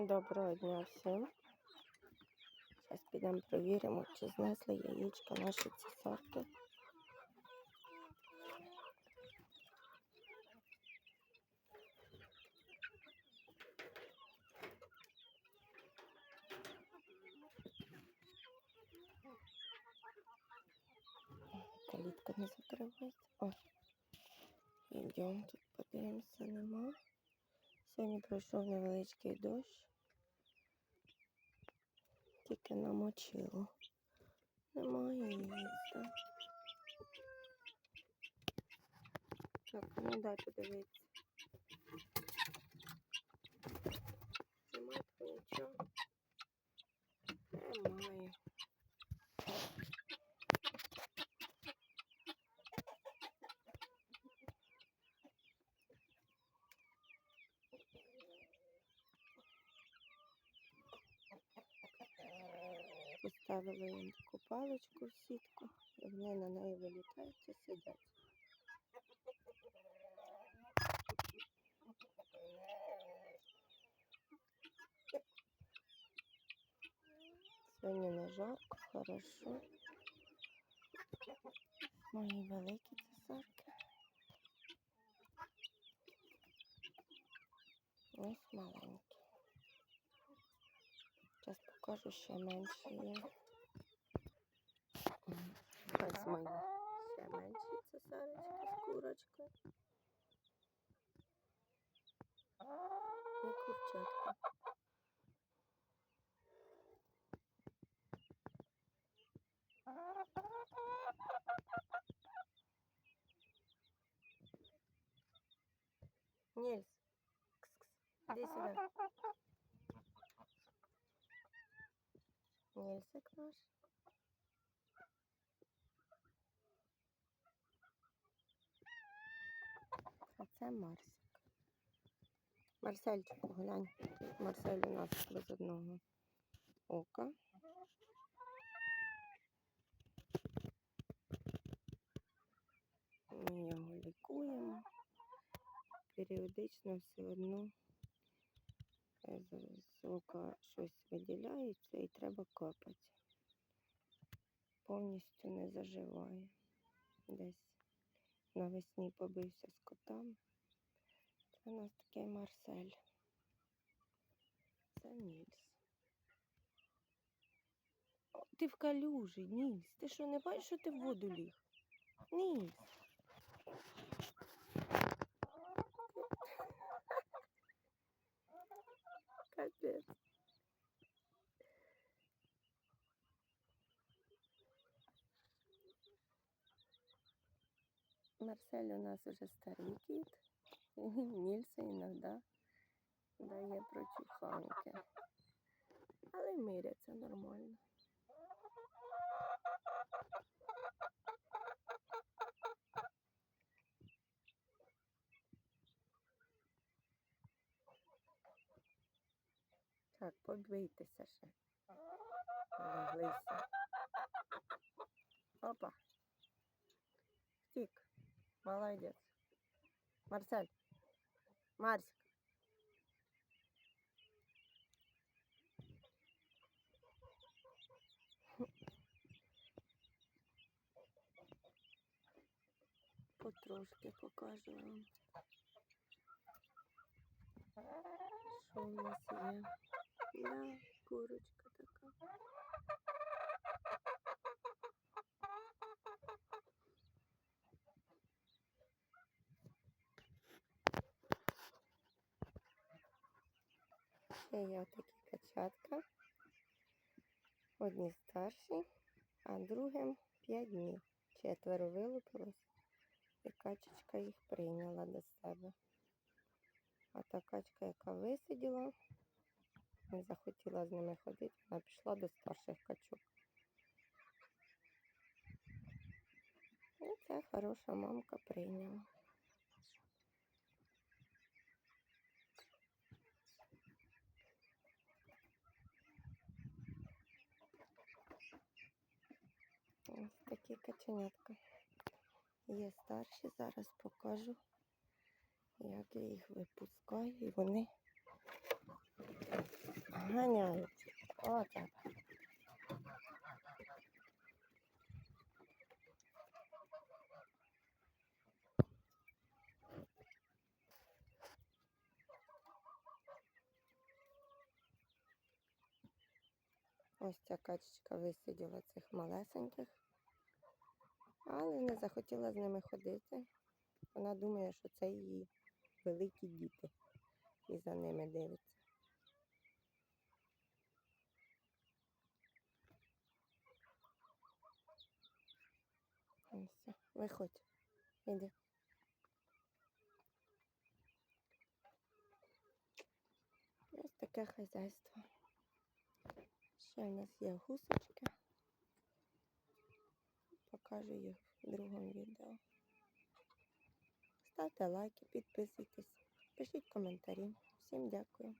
Доброго дня всім. Зараз підемо перевіримо, чи знесли яєчка наші цесарки. Калітка не закривається. О, йдемо тут подивимося, нема. Сьогодні пройшов невеличкий дощ. Тільки намочило. Немає місця. Так, ну дай подивитися. Немає тут нічого. Немає. Поставили їм таку паличку в сітку, і вони на неї вилітають і сидять. Сьогодні не жарко, хорошо. Мої великі цесарки. Ось маленькі. Зараз покажу, ще менші є. Ось мої ще менші цесарочки з курочкою. І курчатка. Нільс, кс-кс, іди сюди. Нільсик наш. А це Марсик. Марсельчик, глянь. Марсель у нас без одного ока. Ми його лікуємо. Періодично все одно е, з ока щось виділяється і треба капати. Повністю не заживає. Десь навесні побився з котами. Це у нас такий Марсель. Це Нільс. О, ти в калюжі, Нільс. Ти що, не бачиш, що ти в воду ліг? Нільс. Капець. Марсель у нас уже старий кіт. Нільса іноді дає прочуханки. Але миряться нормально. Так, побийтеся ще. Ляглися. Молодець. Марсель. Марсик. Потрошки покажу вам. Що у нас є? Да, курочка така. Ще є такі качатка. Одні старші, а другим 5 днів. Четверо вилупилось, і качечка їх прийняла до себе. А та качка, яка висиділа, не захотіла з ними ходити, вона пішла до старших качок. І ця хороша мамка прийняла. Ось такі каченятка. Є старші, зараз покажу, як я їх випускаю, і вони ганяють. Отак. Ось ця качечка висиділа цих малесеньких, але не захотіла з ними ходити. Вона думає, що це її великі діти і за ними дивиться. Все, виходь, іди. Ось таке хазяйство. Ще в нас є гусочки. Покажу їх в другому відео. Ставте лайки, підписуйтесь, пишіть коментарі. Всім дякую.